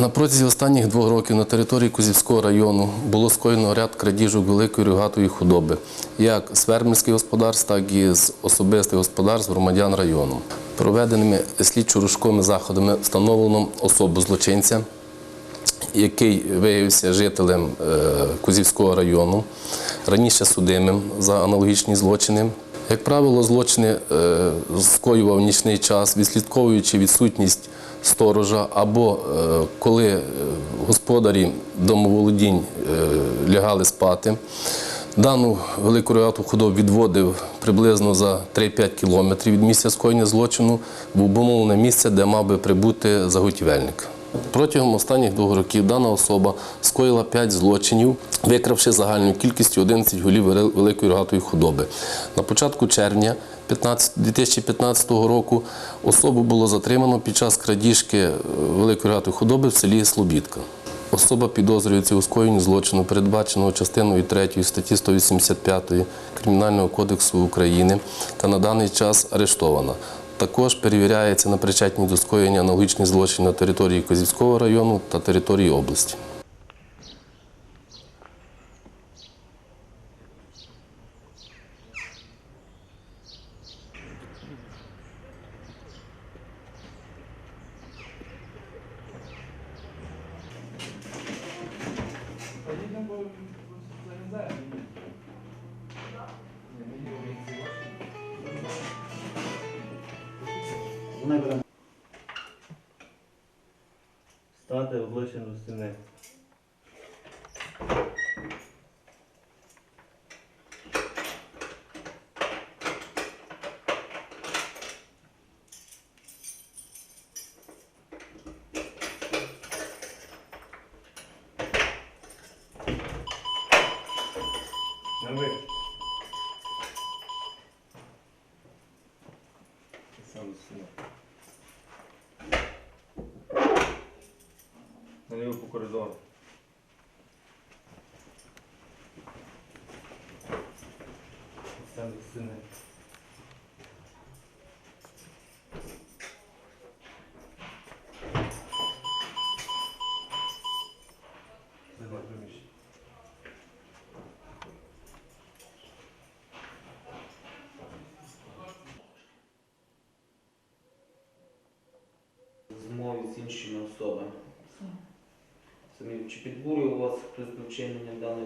На протязі останніх двох років на території Кузівського району було скоєно ряд крадіжок великої рогатої худоби, як з фермерських господарств, так і з особистих господарств громадян району. Проведеними слідчо-рушковими заходами встановлено особу злочинця, який виявився жителем е, Кузівського району, раніше судимим за аналогічні злочини. Як правило, злочини е, скоював нічний час, відслідковуючи відсутність сторожа, або е, коли е, господарі домоволодінь лягали спати. Дану велику рогату худобу відводив приблизно за 3-5 кілометрів від місця скоєння злочину в обумовлене місце, де мав би прибути заготівельник. Протягом останніх двох років дана особа скоїла 5 злочинів, викравши загальною кількістю 11 голів великої рогатої худоби. На початку червня 2015 року особу було затримано під час крадіжки е, великої рогатої худоби в селі Слобідка. Особа підозрюється у скоєнні злочину, передбаченого частиною 3 статті 185 Кримінального кодексу України та на даний час арештована. Також перевіряється на причетність до скоєння аналогічних злочинів на території Козівського району та території області. Стати обличчям до стіни. На ви. Сам до. Наліво по коридору. Сам до змови з іншими особами. Самі чи підбурює у вас хтось до вчинення даної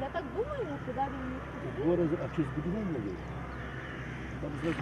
Я так думаю, куди він міг піти. Два рази, а щось будівельне є? Там зразу